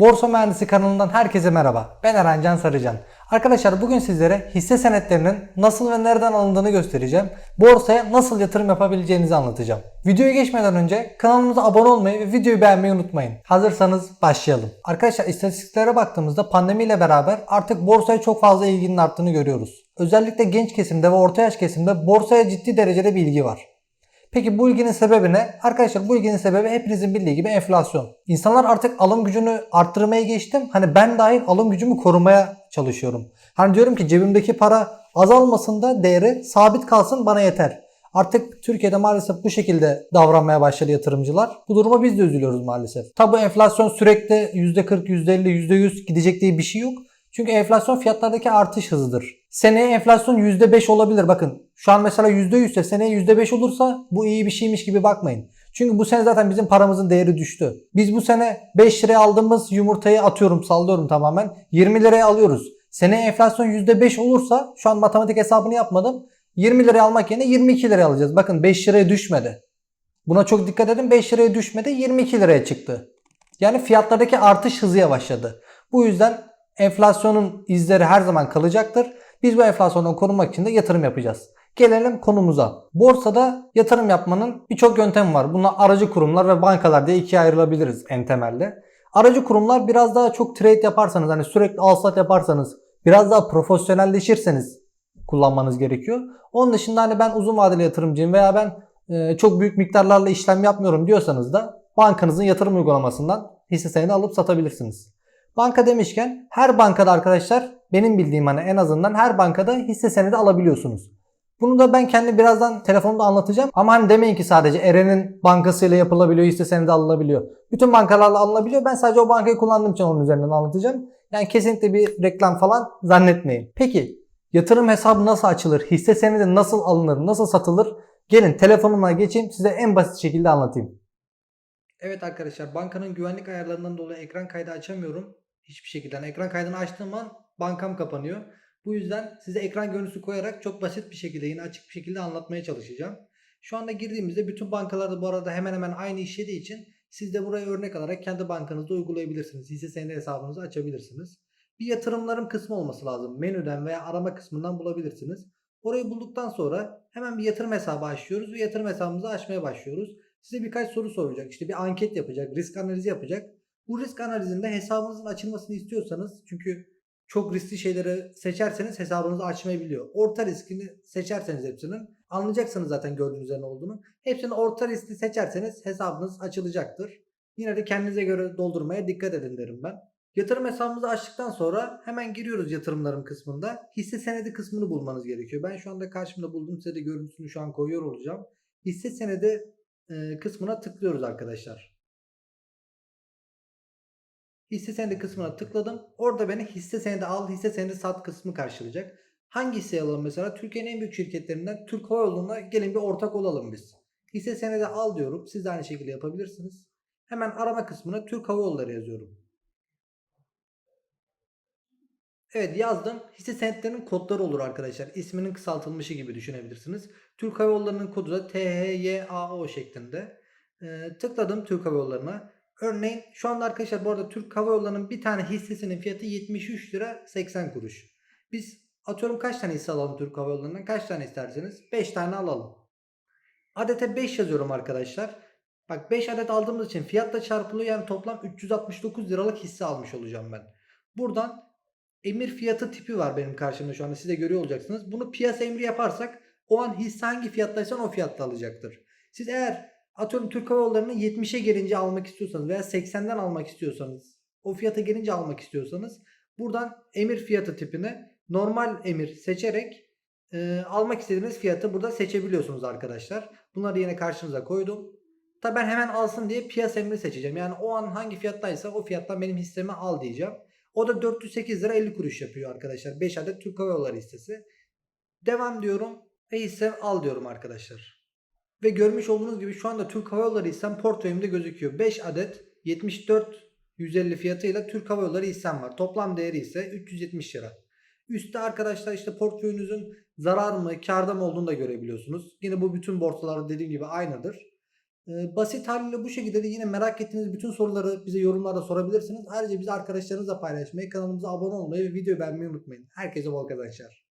Borsa Mühendisi kanalından herkese merhaba. Ben Eren Can Sarıcan. Arkadaşlar bugün sizlere hisse senetlerinin nasıl ve nereden alındığını göstereceğim. Borsaya nasıl yatırım yapabileceğinizi anlatacağım. Videoya geçmeden önce kanalımıza abone olmayı ve videoyu beğenmeyi unutmayın. Hazırsanız başlayalım. Arkadaşlar istatistiklere baktığımızda pandemiyle beraber artık borsaya çok fazla ilginin arttığını görüyoruz. Özellikle genç kesimde ve orta yaş kesimde borsaya ciddi derecede bir ilgi var. Peki bu ilginin sebebi ne? Arkadaşlar bu ilginin sebebi hepinizin bildiği gibi enflasyon. İnsanlar artık alım gücünü arttırmaya geçtim. Hani ben dahil alım gücümü korumaya çalışıyorum. Hani diyorum ki cebimdeki para azalmasın da değeri sabit kalsın bana yeter. Artık Türkiye'de maalesef bu şekilde davranmaya başladı yatırımcılar. Bu duruma biz de üzülüyoruz maalesef. Tabi enflasyon sürekli %40, %50, %100 gidecek diye bir şey yok. Çünkü enflasyon fiyatlardaki artış hızıdır. Seneye enflasyon %5 olabilir. Bakın şu an mesela %100 ise seneye %5 olursa bu iyi bir şeymiş gibi bakmayın. Çünkü bu sene zaten bizim paramızın değeri düştü. Biz bu sene 5 liraya aldığımız yumurtayı atıyorum sallıyorum tamamen 20 liraya alıyoruz. Seneye enflasyon %5 olursa şu an matematik hesabını yapmadım. 20 liraya almak yerine 22 liraya alacağız. Bakın 5 liraya düşmedi. Buna çok dikkat edin 5 liraya düşmedi 22 liraya çıktı. Yani fiyatlardaki artış hızı yavaşladı. Bu yüzden enflasyonun izleri her zaman kalacaktır. Biz bu enflasyondan korunmak için de yatırım yapacağız. Gelelim konumuza. Borsada yatırım yapmanın birçok yöntemi var. Bunlar aracı kurumlar ve bankalar diye ikiye ayrılabiliriz en temelde. Aracı kurumlar biraz daha çok trade yaparsanız hani sürekli al sat yaparsanız biraz daha profesyonelleşirseniz kullanmanız gerekiyor. Onun dışında hani ben uzun vadeli yatırımcıyım veya ben e, çok büyük miktarlarla işlem yapmıyorum diyorsanız da bankanızın yatırım uygulamasından hisse senedi alıp satabilirsiniz. Banka demişken her bankada arkadaşlar benim bildiğim hani en azından her bankada hisse senedi alabiliyorsunuz. Bunu da ben kendi birazdan telefonda anlatacağım. Ama hani demeyin ki sadece Eren'in bankasıyla yapılabiliyor, hisse senedi alınabiliyor. Bütün bankalarla alınabiliyor. Ben sadece o bankayı kullandığım için onun üzerinden anlatacağım. Yani kesinlikle bir reklam falan zannetmeyin. Peki yatırım hesabı nasıl açılır? Hisse senedi nasıl alınır? Nasıl satılır? Gelin telefonuma geçeyim size en basit şekilde anlatayım. Evet arkadaşlar bankanın güvenlik ayarlarından dolayı ekran kaydı açamıyorum. Hiçbir şekilde. Yani ekran kaydını açtığım an bankam kapanıyor. Bu yüzden size ekran görüntüsü koyarak çok basit bir şekilde yine açık bir şekilde anlatmaya çalışacağım. Şu anda girdiğimizde bütün bankalarda bu arada hemen hemen aynı işlediği için siz de buraya örnek alarak kendi bankanızda uygulayabilirsiniz. Hisse senedi hesabınızı açabilirsiniz. Bir yatırımlarım kısmı olması lazım. Menüden veya arama kısmından bulabilirsiniz. Orayı bulduktan sonra hemen bir yatırım hesabı açıyoruz ve yatırım hesabımızı açmaya başlıyoruz. Size birkaç soru soracak. İşte bir anket yapacak, risk analizi yapacak. Bu risk analizinde hesabınızın açılmasını istiyorsanız çünkü çok riskli şeyleri seçerseniz hesabınızı açmayabiliyor. Orta riskini seçerseniz hepsinin anlayacaksınız zaten gördüğünüz üzerine olduğunu. Hepsini orta riskli seçerseniz hesabınız açılacaktır. Yine de kendinize göre doldurmaya dikkat edin derim ben. Yatırım hesabımızı açtıktan sonra hemen giriyoruz yatırımlarım kısmında. Hisse senedi kısmını bulmanız gerekiyor. Ben şu anda karşımda buldum size de görüntüsünü şu an koyuyor olacağım. Hisse senedi kısmına tıklıyoruz arkadaşlar. Hisse senedi kısmına tıkladım. Orada beni hisse senedi al, hisse senedi sat kısmı karşılayacak. Hangi hisseyi alalım mesela? Türkiye'nin en büyük şirketlerinden Türk Hava Yolu'na gelin bir ortak olalım biz. Hisse senedi al diyorum. Siz de aynı şekilde yapabilirsiniz. Hemen arama kısmına Türk Hava Yolları yazıyorum. Evet yazdım. Hisse senetlerinin kodları olur arkadaşlar. İsminin kısaltılmışı gibi düşünebilirsiniz. Türk Hava Yolları'nın kodu da THYAO şeklinde. Ee, tıkladım Türk Hava Yolları'na. Örneğin şu anda arkadaşlar bu arada Türk Hava Yolları'nın bir tane hissesinin fiyatı 73 lira 80 kuruş. Biz atıyorum kaç tane hisse alalım Türk Hava Yolları'ndan? Kaç tane isterseniz? 5 tane alalım. Adete 5 yazıyorum arkadaşlar. Bak 5 adet aldığımız için fiyatla çarpılıyor yani toplam 369 liralık hisse almış olacağım ben. Buradan emir fiyatı tipi var benim karşımda şu anda siz de görüyor olacaksınız. Bunu piyasa emri yaparsak o an hisse hangi fiyattaysan o fiyatta alacaktır. Siz eğer atıyorum Türk Hava Yolları'nı 70'e gelince almak istiyorsanız veya 80'den almak istiyorsanız o fiyata gelince almak istiyorsanız buradan emir fiyatı tipini normal emir seçerek e, almak istediğiniz fiyatı burada seçebiliyorsunuz arkadaşlar. Bunları yine karşınıza koydum. Tabi ben hemen alsın diye piyasa emri seçeceğim. Yani o an hangi fiyattaysa o fiyattan benim hissemi al diyeceğim. O da 408 lira 50 kuruş yapıyor arkadaşlar. 5 adet Türk Hava Yolları hissesi. Devam diyorum ve hisse al diyorum arkadaşlar. Ve görmüş olduğunuz gibi şu anda Türk Hava Yolları hissem portföyümde gözüküyor. 5 adet 74 150 fiyatıyla Türk Hava Yolları hissem var. Toplam değeri ise 370 lira. Üstte arkadaşlar işte portföyünüzün zarar mı karda mı olduğunu da görebiliyorsunuz. Yine bu bütün borsalarda dediğim gibi aynıdır. Ee, basit haliyle bu şekilde de yine merak ettiğiniz bütün soruları bize yorumlarda sorabilirsiniz. Ayrıca bizi arkadaşlarınızla paylaşmayı, kanalımıza abone olmayı ve videoyu beğenmeyi unutmayın. Herkese bol kazançlar.